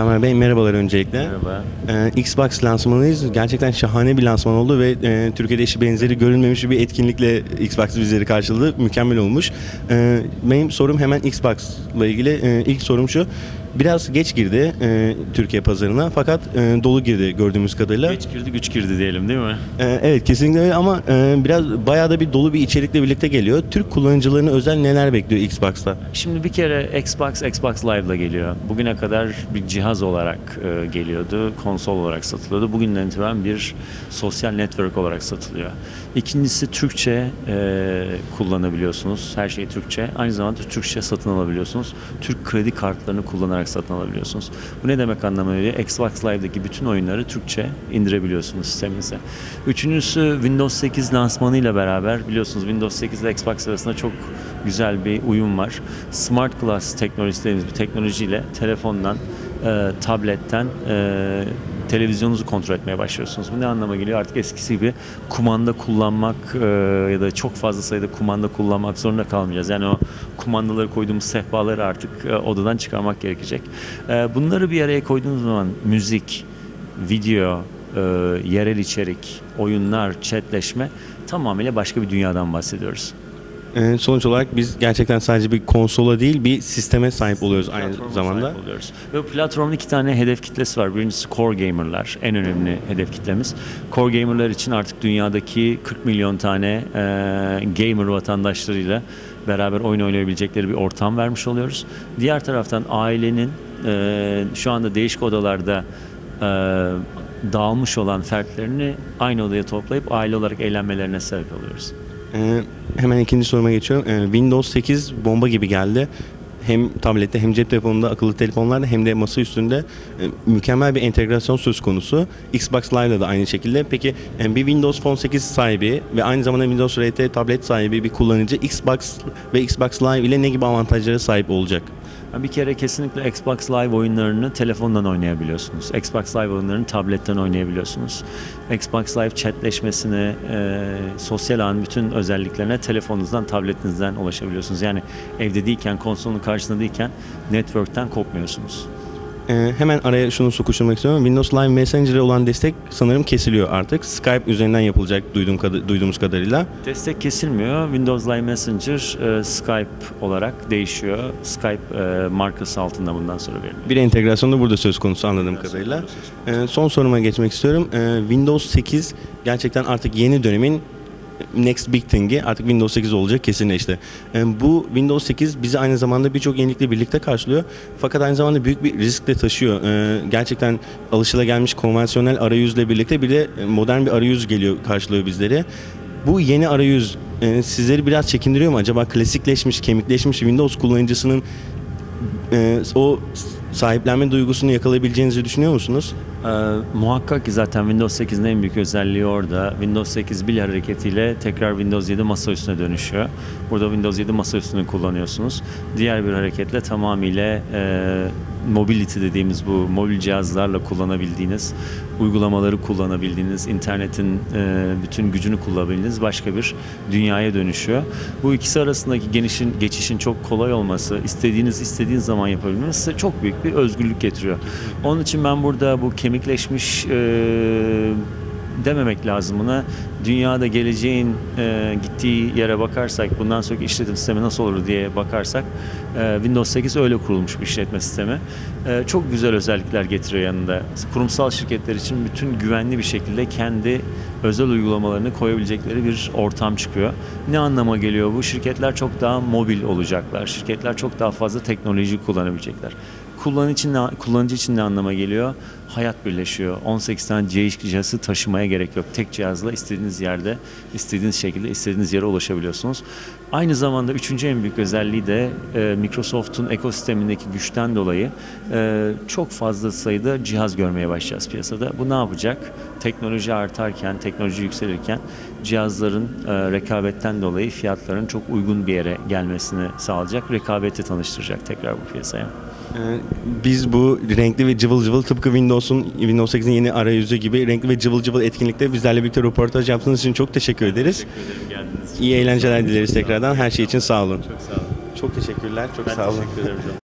Tamer Bey merhabalar öncelikle. Merhaba. Ee, Xbox lansmanıyız. Gerçekten şahane bir lansman oldu ve e, Türkiye'de eşi benzeri görülmemiş bir etkinlikle Xbox bizleri karşıladı. Mükemmel olmuş. Ee, benim sorum hemen Xbox'la ilgili. Ee, ilk sorum şu. Biraz geç girdi e, Türkiye pazarına fakat e, dolu girdi gördüğümüz kadarıyla. Geç girdi güç girdi diyelim değil mi? Ee, evet kesinlikle öyle ama e, biraz bayağı da bir dolu bir içerikle birlikte geliyor. Türk kullanıcılarını özel neler bekliyor Xbox'ta? Şimdi bir kere Xbox, Xbox Live'la geliyor. Bugüne kadar bir cihaz olarak e, geliyordu, konsol olarak satılıyordu. Bugünden itibaren bir sosyal network olarak satılıyor. İkincisi Türkçe e, kullanabiliyorsunuz. Her şey Türkçe. Aynı zamanda Türkçe satın alabiliyorsunuz. Türk kredi kartlarını kullanarak satın alabiliyorsunuz. Bu ne demek anlamına geliyor? Xbox Live'daki bütün oyunları Türkçe indirebiliyorsunuz sisteminize. Üçüncüsü Windows 8 lansmanıyla beraber biliyorsunuz Windows 8 ile Xbox arasında çok güzel bir uyum var. Smart Glass teknolojisi dediğimiz bir teknolojiyle telefondan, e, tabletten e, televizyonunuzu kontrol etmeye başlıyorsunuz. Bu ne anlama geliyor? Artık eskisi gibi kumanda kullanmak e, ya da çok fazla sayıda kumanda kullanmak zorunda kalmayacağız. Yani o kumandaları koyduğumuz sehpaları artık e, odadan çıkarmak gerekecek. E, bunları bir araya koyduğunuz zaman müzik, video, e, yerel içerik, oyunlar, chatleşme tamamıyla başka bir dünyadan bahsediyoruz. Ee, sonuç olarak biz gerçekten sadece bir konsola değil bir sisteme sahip oluyoruz aynı Platforma zamanda. sahip oluyoruz. Ve bu platformun iki tane hedef kitlesi var. Birincisi core gamerlar. En önemli hedef kitlemiz. Core gamerlar için artık dünyadaki 40 milyon tane e, gamer vatandaşlarıyla beraber oyun oynayabilecekleri bir ortam vermiş oluyoruz. Diğer taraftan ailenin e, şu anda değişik odalarda e, dağılmış olan fertlerini aynı odaya toplayıp aile olarak eğlenmelerine sebep oluyoruz. Ee, hemen ikinci soruma geçiyorum. Ee, Windows 8 bomba gibi geldi. Hem tablette hem cep telefonunda, akıllı telefonlarda hem de masa üstünde e, mükemmel bir entegrasyon söz konusu. Xbox Live'da da aynı şekilde. Peki e, bir Windows Phone 8 sahibi ve aynı zamanda Windows RT tablet sahibi bir kullanıcı Xbox ve Xbox Live ile ne gibi avantajlara sahip olacak? Bir kere kesinlikle Xbox Live oyunlarını telefondan oynayabiliyorsunuz. Xbox Live oyunlarını tabletten oynayabiliyorsunuz. Xbox Live chatleşmesine, e, sosyal ağın bütün özelliklerine telefonunuzdan, tabletinizden ulaşabiliyorsunuz. Yani evde değilken, konsolun karşısında değilken network'ten kopmuyorsunuz. Ee, hemen araya şunu sokuşturmak istiyorum. Windows Live Messenger'e olan destek sanırım kesiliyor artık. Skype üzerinden yapılacak duyduğum kad- duyduğumuz kadarıyla. Destek kesilmiyor. Windows Live Messenger e, Skype olarak değişiyor. Skype e, markası altında bundan sonra veriliyor. Bir entegrasyon da burada söz konusu anladığım kadarıyla. Ee, son soruma geçmek istiyorum. Ee, Windows 8 gerçekten artık yeni dönemin next big thing'i artık Windows 8 olacak kesinleşti. Ee, bu Windows 8 bizi aynı zamanda birçok yenilikle birlikte karşılıyor. Fakat aynı zamanda büyük bir risk de taşıyor. Ee, gerçekten alışılagelmiş konvansiyonel arayüzle birlikte bir de modern bir arayüz geliyor karşılıyor bizleri. Bu yeni arayüz sizleri biraz çekindiriyor mu? Acaba klasikleşmiş, kemikleşmiş Windows kullanıcısının e, o sahiplenme duygusunu yakalayabileceğinizi düşünüyor musunuz? Ee, muhakkak ki zaten Windows 8'in en büyük özelliği orada. Windows 8 bir hareketiyle tekrar Windows 7 masa üstüne dönüşüyor. Burada Windows 7 masa üstünü kullanıyorsunuz. Diğer bir hareketle tamamıyla e, mobility dediğimiz bu mobil cihazlarla kullanabildiğiniz, uygulamaları kullanabildiğiniz, internetin e, bütün gücünü kullanabildiğiniz başka bir dünyaya dönüşüyor. Bu ikisi arasındaki genişin, geçişin çok kolay olması, istediğiniz istediğiniz zaman yapabilmeniz size çok büyük bir özgürlük getiriyor. Onun için ben burada bu kemikleşmiş e, dememek lazım buna. Dünyada geleceğin e, gittiği yere bakarsak, bundan sonraki işletim sistemi nasıl olur diye bakarsak, e, Windows 8 öyle kurulmuş bir işletme sistemi. E, çok güzel özellikler getiriyor yanında. Kurumsal şirketler için bütün güvenli bir şekilde kendi özel uygulamalarını koyabilecekleri bir ortam çıkıyor. Ne anlama geliyor bu? Şirketler çok daha mobil olacaklar. Şirketler çok daha fazla teknoloji kullanabilecekler. Kullanıcı için, ne, kullanıcı için ne anlama geliyor? Hayat birleşiyor. 18 tane cihazı taşımaya gerek yok. Tek cihazla istediğiniz yerde, istediğiniz şekilde, istediğiniz yere ulaşabiliyorsunuz. Aynı zamanda üçüncü en büyük özelliği de e, Microsoft'un ekosistemindeki güçten dolayı e, çok fazla sayıda cihaz görmeye başlayacağız piyasada. Bu ne yapacak? Teknoloji artarken, teknoloji yükselirken cihazların e, rekabetten dolayı fiyatların çok uygun bir yere gelmesini sağlayacak. Rekabeti tanıştıracak tekrar bu piyasaya. Ee, Biz bu renkli ve cıvıl cıvıl tıpkı Windows'un Windows 8'in yeni arayüzü gibi renkli ve cıvıl cıvıl etkinlikte bizlerle birlikte röportaj yaptığınız için çok teşekkür ederiz. Teşekkür ederim. İyi eğlenceler dileriz tekrardan. Her şey için sağ olun. Çok sağ olun. Çok teşekkürler. Çok Ben sağ olun. teşekkür ederim.